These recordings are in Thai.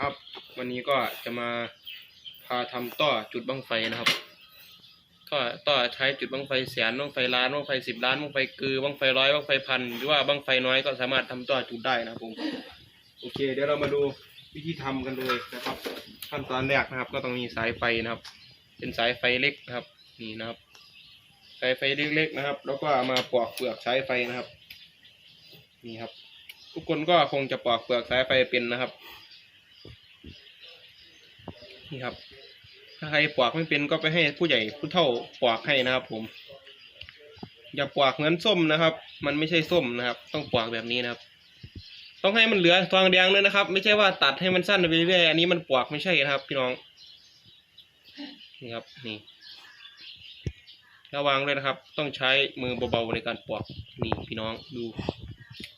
ครับ วันนี้ก็จะมาพาทำต่อจุดบังไฟนะครับก็ต่อใช้จุดบังไฟแสนบังไฟล้านบังไฟสิบล้านบังไฟกือบังไฟร้อยบังไฟพันหรือว่าบังไฟน้อยก็สามารถทำต่อจุดได้นะครับผมโอเค เดี๋ยวเรามาดูวิธีทำกันเลยนะครับ ขั้นตอนแรกนะครับ ก็ต้องมีสายไฟนะครับ เป็นสายไฟเล็กนะครับ นี่นะครับ สายไฟเล็กๆนะครับ แล้วก็ามาปอกเปลือกสายไฟนะครับ นี่ครับ ทุกคนก็คงจะปอกเปลือกสายไฟเป็นนะครับ นี่ครับ ถ้าใครปอกไม่เป็นก็ไปให้ผู้ใหญ่ผู้เฒ่าปอกให้นะครับ ผม อย่าปอกเหมือนส้มนะครับ มันไม่ใช่ส้มนะครับ ต้องปอกแบบนี้นะครับ ต้องให้มันเหลือทองแดงเลยนะครับ ไม่ใช่ว่าตัดให้มันสั้นไปเรื่อยๆอันนี้มันปอกไม่ใช่นะครับ พี่น้องนี่ครับนี่ระวังเลยนะครับ ต้องใช้มือเบาๆในการปอกนี่พี่น้องดู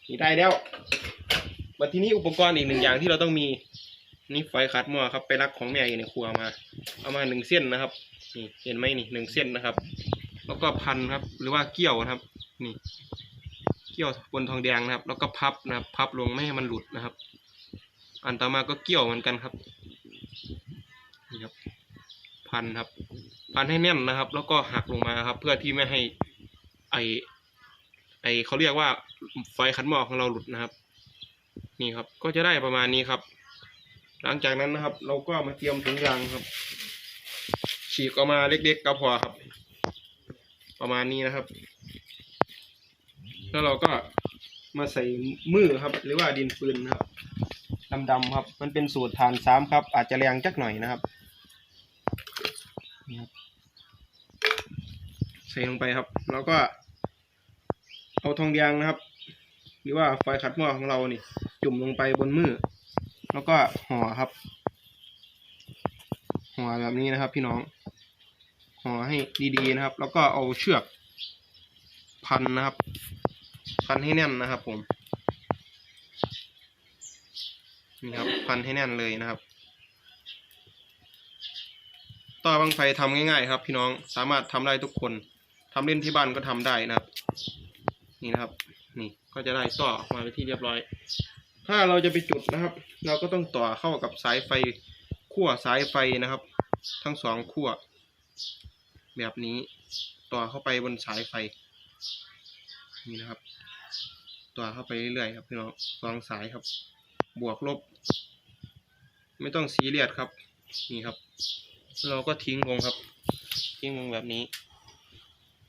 นี่ได้แล้วมาที่นี้อุปกรณ์อีกหนึ่งอย่างที่เราต้องมี นี่ไฟขัดหม้อครับไปรักของแม่อยู่ในครัวมา เอามาหนึ่งเส้นนะครับนี่เห็นไหมนี่หนึ่งเส้นนะครับ แล้วก็พันครับ หรือว่าเกี่ยวนะครับ นี่ เกี่ยวบนทองแดงนะครับ แล้วก็พับนะครับ พับลงไม่ให้มันหลุดนะครับ อันต่อมาก็เกี่ยวเหมือนกันครับนี่ครับ พันครับ พันให้แน่นนะครับ แล้วก็หักลงมาครับ เพื่อที่ไม่ให้ไอไอเขาเรียกว่าไฟขัดหม้อของเราหลุดนะครับ นี่ครับ ก็จะได้ประมาณนี้ครับ หลังจากนั้นนะครับ เราก็มาเตรียมถุงยางครับ ฉีกออกมาเล็กๆก็พอครับ ประมาณนี้นะครับ แล้วเราก็มาใส่มือครับ หรือว่าดินปืนนะครับดำๆครับ มันเป็นสูตรฐานสามครับ อาจจะแรงจักหน่อยนะครับนี่ครับใส่ลงไปครับ แล้วก็ เอาทองแดงนะครับ หรือว่าไฟขัดหม้อของเรานี่ จุ่มลงไปบนมือ แล้วก็ห่อครับห่อแบบนี้นะครับ พี่น้องห่อให้ดีๆนะครับ แล้วก็เอาเชือก พันนะครับ พันให้แน่นนะครับ ผมนี่ครับ พันให้แน่นเลยนะครับต่อบังไฟทำง่ายๆครับ พี่น้องสามารถทำได้ทุกคนทำเล่นที่บ้านก็ทำได้นะครับ นี่นะครับ นี่ก็จะได้ต่อมาเป็นที่เรียบร้อย ถ้าเราจะไปจุดนะครับ เราก็ต้องต่อเข้ากับสายไฟขั้วสายไฟนะครับ ทั้งสองขั้วแบบนี้ต่อเข้าไปบนสายไฟ นี่นะครับ ต่อเข้าไปเรื่อยๆครับพี่น้องสองสายครับ บวกลบ ไม่ต้องซีเรียสครับ นี่ครับ เราก็ทิ้งลงครับ ทิ้งลงแบบนี้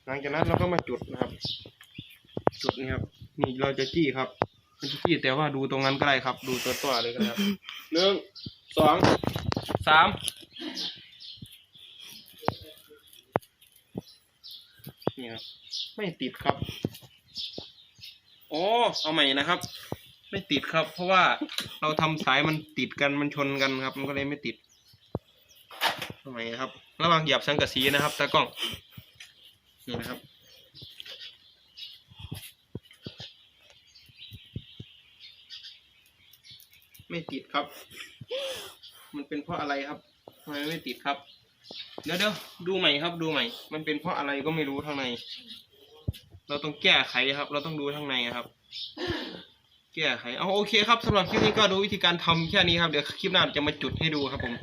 หลังจากนั้นเราก็มาจุดนะครับ จุดนี่ครับ นี่เราจะจี้ครับ มันจะจี้แต่ว่าดูตรงนั้นก็ได้ครับ ดูตัวตัวๆเลยก็ได้ครับหนึ่งสองสามนี่ครับไม่ติดครับโอ้เอาใหม่นะครับ ไม่ติดครับ เพราะว่าเราทำสายมันติดกันมันชนกันครับ มันก็เลยไม่ติดเอาใหม่ครับ ระวังเหยียบสังกะสีนะครับตากล้องนี่นะครับ ไม่ติดครับ มันเป็นเพราะอะไรครับทำไมไม่ติดครับ เดี๋ยวเดี๋ยวดูใหม่ครับ ดูใหม่ มันเป็นเพราะอะไรก็ไม่รู้ทางใน เราต้องแก้ไขครับ เราต้องดูทางในครับ แก้ไข เอาโอเคครับสำหรับคลิปนี้ก็ดูวิธีการทำแค่นี้ครับ เดี๋ยวคลิปหน้าจะมาจุดให้ดูครับผม